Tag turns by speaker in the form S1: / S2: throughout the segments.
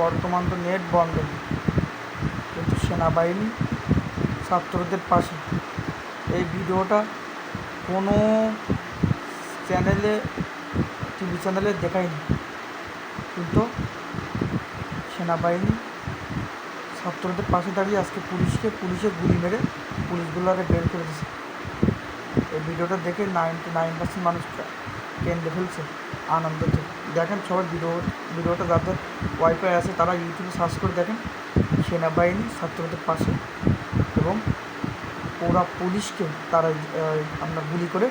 S1: বর্তমান তো নেট বন্ধ। কিন্তু সেনাবাহিনী ছাত্রদের পাশে। এই ভিডিওটা কোনো চ্যানেলে, টিভি চ্যানেলে দেখায়নি। কিন্তু সেনাবাহিনী ছাত্রদের পাশে দাঁড়িয়ে আজকে পুলিশকে পুলিশের গুলি মেরে পুলিশগুলোকে বের করে দিয়েছে। এই ভিডিওটা দেখে নাইনটি নাইন পার্সেন্ট মানুষ কেন্দ্রে ফেলছে আনন্দতে দেখেন সবার ভিডিও ভিডিওটা যাদের ওয়াইফাই আছে তারা ইউটিউবে সার্চ করে দেখেন। সেনাবাহিনী, ছাত্রদের পাশে। এবং ওরা পুলিশকে তারা আমরা গুলি করে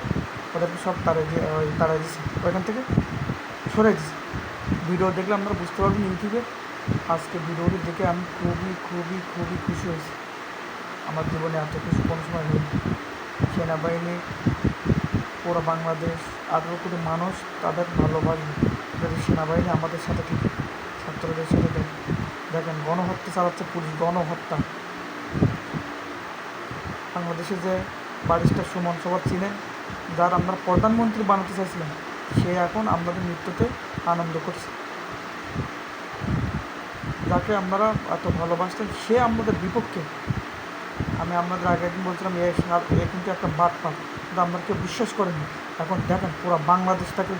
S1: ওদেরকে সব তারা তারা দিচ্ছে ওইখান থেকে সরে দিচ্ছে ভিডিও দেখলে আপনারা বুঝতে পারবেন ইউটিউবে। আজকে ভিডিওটি দেখে আমি খুবই খুবই খুবই খুশি হয়েছি। আমার জীবনে এত কিছু কোনো সময় হয়নি। সেনাবাহিনী, পুরো বাংলাদেশ, আঠেরো কোটি মানুষ তাদের ভালোবাসবে। যদি সেনাবাহিনী আমাদের সাথে থেকে ছাত্রদের সাথে দেখে, দেখেন, গণহত্যা চালাচ্ছে পুলিশ, গণহত্যা। বাংলাদেশে যে বারিস্টার সুমন সবার চিনেন যার আমরা প্রধানমন্ত্রী বানাতে চাইছিলাম, সে এখন আমাদের মৃত্যুতে আনন্দ করছে। যাকে আপনারা এত ভালোবাসতেন, সে আমাদের বিপক্ষে। আমি আপনাদের আগের দিন বলছিলাম, এ কিন্তু একটা বাদ পান কিন্তু আপনারা কেউ বিশ্বাস করেননি। এখন দেখেন, পুরো বাংলাদেশটাকে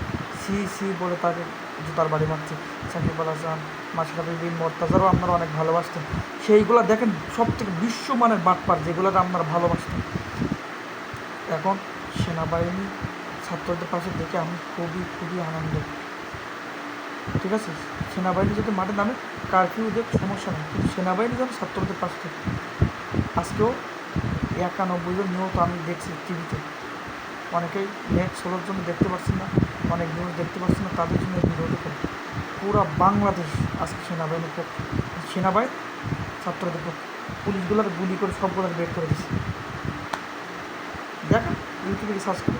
S1: সি সি বলে তাকে জুতার বাড়ি মারছে, সাকিব আল হাসান মাসরাফি বিন মর্তাজারও আপনারা অনেক ভালোবাসতেন। সেইগুলো দেখেন সব থেকে বিশ্বমানের বাটপার যেগুলোকে আপনারা ভালোবাসতেন। এখন সেনাবাহিনী ছাত্রদের পাশে দেখে আমি খুবই খুবই আনন্দ। ঠিক আছে? সেনাবাহিনী যদি মাঠে নামে কারফিউ দেখ, সমস্যা নেই। কিন্তু সেনাবাহিনী যেন ছাত্রদের পাশে থাকে। আজকেও একানব্বই জন নিহত আমি দেখছি টিভিতে। অনেকেই নেট সোলোর জন্য দেখতে পাচ্ছি না। অনেক নিউজ দেখতে পাচ্ছি না, তাদের জন্য ভিডিওটি করি পুরো বাংলাদেশ আজকে সেনাবাহিনীর পক্ষে সেনাবাহিনী, ছাত্রদের পক্ষে। পুলিশগুলোর গুলি করে সবগুলোর বের করে দিচ্ছে। দেখেন, ইউটিউবে সার্চ করে